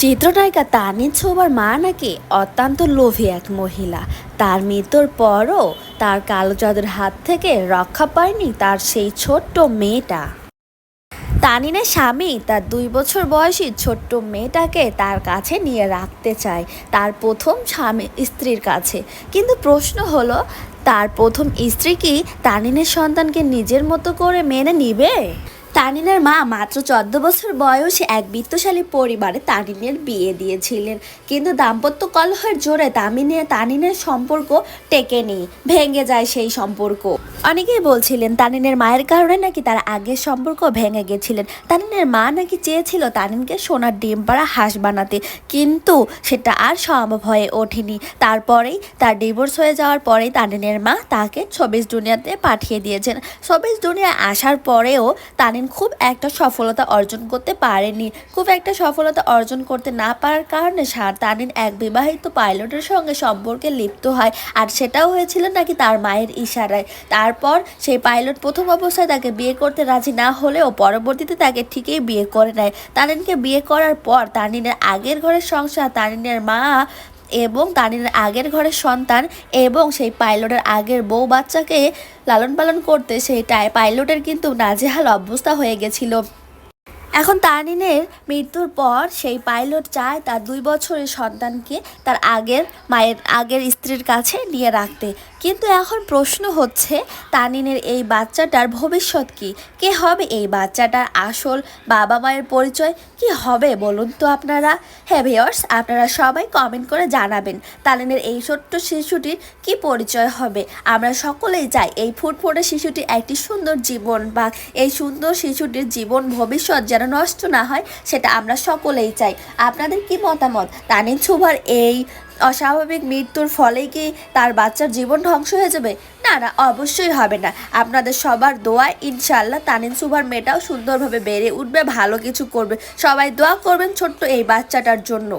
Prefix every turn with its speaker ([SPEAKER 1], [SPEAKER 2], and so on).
[SPEAKER 1] চিত্রনায়িকা তানিন ছোবার মা নাকি অত্যন্ত লোভী এক মহিলা। তার মৃত্যুর পরও তার কালো জাদুর হাত থেকে রক্ষা পায়নি তার সেই ছোট্ট মেয়েটা। তানিনের স্বামী তার দুই বছর বয়সী ছোট্ট মেয়েটাকে তার কাছে নিয়ে রাখতে চায়, তার প্রথম স্বামী স্ত্রীর কাছে। কিন্তু প্রশ্ন হলো, তার প্রথম স্ত্রী কি তানিনের সন্তানকে নিজের মতো করে মেনে নিবে? তানিনের মা মাত্র চোদ্দ বছর বয়সে এক বিত্তশালী পরিবারে তানিনের বিয়ে দিয়েছিলেন। কিন্তু দাম্পত্য কলহের জোরে তামিনে তানিনের সম্পর্ক টেকেনি ভেঙে যায় সেই সম্পর্ক। অনেকেই বলছিলেন তানিনের মায়ের কারণে নাকি তার আগের সম্পর্ক ভেঙে গেছিলেন। তানিনের মা নাকি চেয়েছিল তানিনকে সোনার ডিম পাড়া হাঁস বানাতে, কিন্তু সেটা আর সম্ভব হয়ে ওঠেনি। তারপরেই তার ডিভোর্স হয়ে যাওয়ার পরেই তানিনের মা তাকে ছবিস দুনিয়াতে পাঠিয়ে দিয়েছেন। ছবিস দুনিয়ায় আসার পরেও তানিন খুব একটা সফলতা অর্জন করতে পারেনি খুব একটা সফলতা অর্জন করতে না পারার কারণে তানিন এক বিবাহিত পাইলটের সঙ্গে সম্পর্কে লিপ্ত হয় আর সেটাও হয়েছিল নাকি তার মায়ের ইশারায়। তারপর সেই পাইলট প্রথম অবস্থায় তাকে বিয়ে করতে রাজি না হলেও পরবর্তীতে তাকে ঠিকই বিয়ে করে নেয়। তানিনকে বিয়ে করার পর তানিনের আগের ঘরের সংসার তানিনের মা এবং তানির আগের ঘরের সন্তান এবং সেই পাইলটের আগের বউ বাচ্চাকে লালন পালন করতে সেই পাইলটের কিন্তু নাজেহাল অবস্থা হয়ে গেছিল। এখন তানিনের মৃত্যুর পর সেই পাইলট চায় তার দুই বছরের সন্তানকে তার আগের মায়ের আগের স্ত্রীর কাছে নিয়ে রাখতে। কিন্তু এখন প্রশ্ন হচ্ছে, তানিনের এই বাচ্চাটার ভবিষ্যৎ কি? কে হবে এই বাচ্চাটার আসল বাবা মায়ের পরিচয়? কি হবে বলুন তো আপনারা? হ্যাঁ ভিওর্স আপনারা সবাই কমেন্ট করে জানাবেন, তানিনের এই ছোট্ট শিশুটির কি পরিচয় হবে? আমরা সকলেই চাই এই ফুটফুটে শিশুটি একটি সুন্দর জীবন বা এই সুন্দর শিশুটির জীবন ভবিষ্যৎ যেন নষ্ট না হয়, সেটা আমরা সকলেই চাই। আপনাদের কি মতামত? তানিন সুভার এই অস্বাভাবিক মৃত্যুর ফলেই কি তার বাচ্চার জীবন ধ্বংস হয়ে যাবে? না না, অবশ্যই হবে না। আপনাদের সবার দোয়া ইনশাল্লাহ তানিন সুভার মেয়েটাও সুন্দরভাবে বেড়ে উঠবে, ভালো কিছু করবে। সবাই দোয়া করবেন ছোট্ট এই বাচ্চাটার জন্য।